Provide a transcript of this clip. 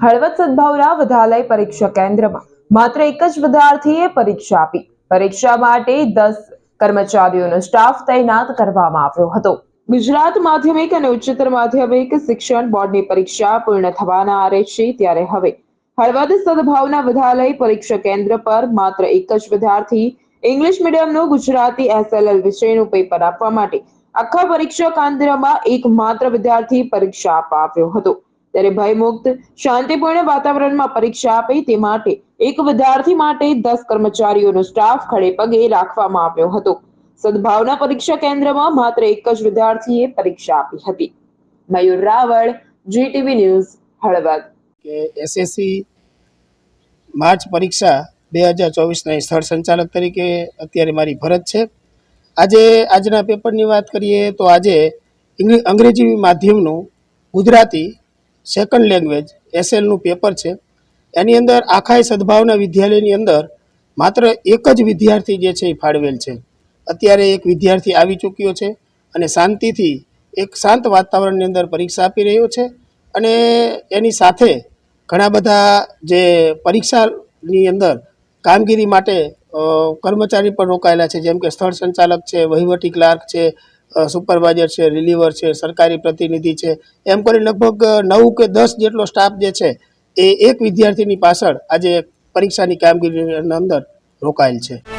હળવદ સદભાવના વધાલય પરીક્ષા કેન્દ્રમાં માત્ર એક જ વિદ્યાર્થીએ પરીક્ષા આપી. પરીક્ષા માટે દસ કર્મચારીઓનો સ્ટાફ તૈનાત કરવામાં આવ્યો હતો. ગુજરાત માધ્યમિક અને ઉચ્ચતર માધ્યમિક શિક્ષણ બોર્ડની પરીક્ષા પૂર્ણ થવાના આરે છે ત્યારે હવે હળવદ સદભાવના વિદ્યાલય પરીક્ષા કેન્દ્ર પર માત્ર એક જ વિદ્યાર્થી ઇંગ્લિશ મીડિયમનું ગુજરાતી એસએલએલ વિષયનું પેપર આપવા માટે આખા પરીક્ષા કેન્દ્રમાં એક માત્ર વિદ્યાર્થી પરીક્ષા આપવા આવ્યો હતો. ત્યારે ભયમુક્ત શાંતિપૂર્ણ વાતાવરણમાં પરીક્ષા આપે તે માટે એક વિદ્યાર્થી માટે દસ કર્મચારીઓનો સ્ટાફ ખડે પગે રાખવામાં આવ્યો હતો. સદભાવના પરીક્ષા કેન્દ્રમાં માત્ર એક જ વિદ્યાર્થીએ પરીક્ષા આપી હતી. Mayur Raval GTV news Halvad. કે એસએસસી માર્ચ પરીક્ષા બે હજાર ચોવીસના સ્થળ સંચાલક તરીકે અત્યારે મારી ફરજ છે. આજે આજના પેપરની વાત કરીએ તો આજે અંગ્રેજી માધ્યમનું ગુજરાતી સેકન્ડ લેંગ્વેજ એસએલનું પેપર છે. એની અંદર આખાય સદભાવના વિદ્યાલયની અંદર માત્ર એક જ વિદ્યાર્થી જે છે એ ફાળવેલ છે. અત્યારે એક વિદ્યાર્થી આવી ચૂક્યો છે અને શાંતિથી એક શાંત વાતાવરણની અંદર પરીક્ષા આપી રહ્યો છે અને એની સાથે ઘણા બધા જે પરીક્ષાની અંદર કામગીરી માટે કર્મચારી પણ રોકાયેલા છે. જેમ કે સ્થળ સંચાલક છે, વહીવટી ક્લાર્ક છે સુપરવાઇઝર છે રિલીવર છે, સરકારી પ્રતિનિધિ છે. એમ કરી લગભગ નવ કે દસ જેટલો સ્ટાફ જે છે, એ એક વિદ્યાર્થીની પાછળ આજે પરીક્ષાની કામગીરીની અંદર રોકાયેલ છે.